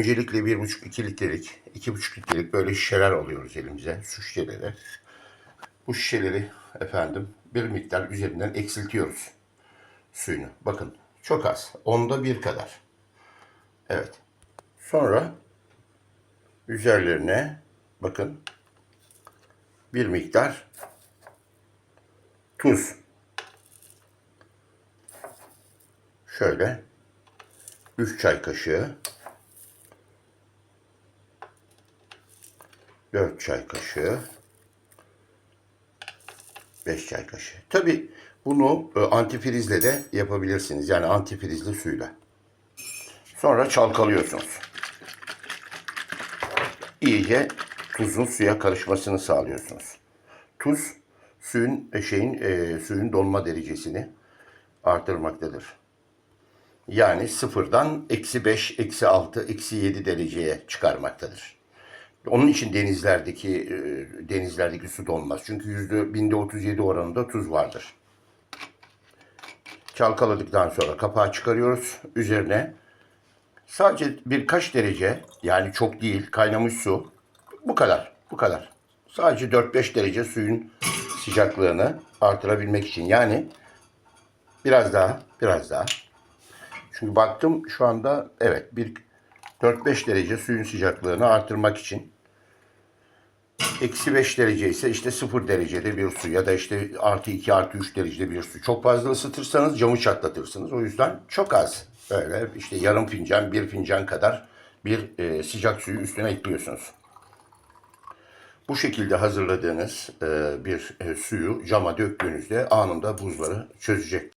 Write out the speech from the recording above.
Öncelikle bir buçuk iki litrelik, iki buçuk litrelik böyle şişeler alıyoruz elimize. Su şişeleri. Bu şişeleri efendim bir miktar üzerinden eksiltiyoruz suyunu. Bakın çok az. Onda bir kadar. Evet. Sonra üzerlerine bakın bir miktar tuz. Şöyle 3 çay kaşığı 4 çay kaşığı 5 çay kaşığı. Tabi bunu e, antifrizle de yapabilirsiniz. Yani antifrizli suyla. Sonra çalkalıyorsunuz. İyice tuzun suya karışmasını sağlıyorsunuz. Tuz suyun e, şeyin e, suyun donma derecesini artırmaktadır. Yani sıfırdan eksi 5, eksi 6, eksi 7 dereceye çıkarmaktadır. Onun için denizlerdeki e, denizlerdeki su donmaz. Çünkü yüzde binde 37 oranında tuz vardır. Çalkaladıktan sonra kapağı çıkarıyoruz. Üzerine sadece birkaç derece yani çok değil kaynamış su. Bu kadar. Bu kadar. Sadece 4-5 derece suyun sıcaklığını artırabilmek için. Yani biraz daha, biraz daha. Çünkü baktım şu anda evet bir 4-5 derece suyun sıcaklığını artırmak için. Eksi 5 derece ise işte 0 derecede bir su ya da işte artı 2 artı 3 derecede bir su. Çok fazla ısıtırsanız camı çatlatırsınız. O yüzden çok az böyle işte yarım fincan bir fincan kadar bir e, sıcak suyu üstüne ekliyorsunuz. Bu şekilde hazırladığınız e, bir e, suyu cama döktüğünüzde anında buzları çözecek.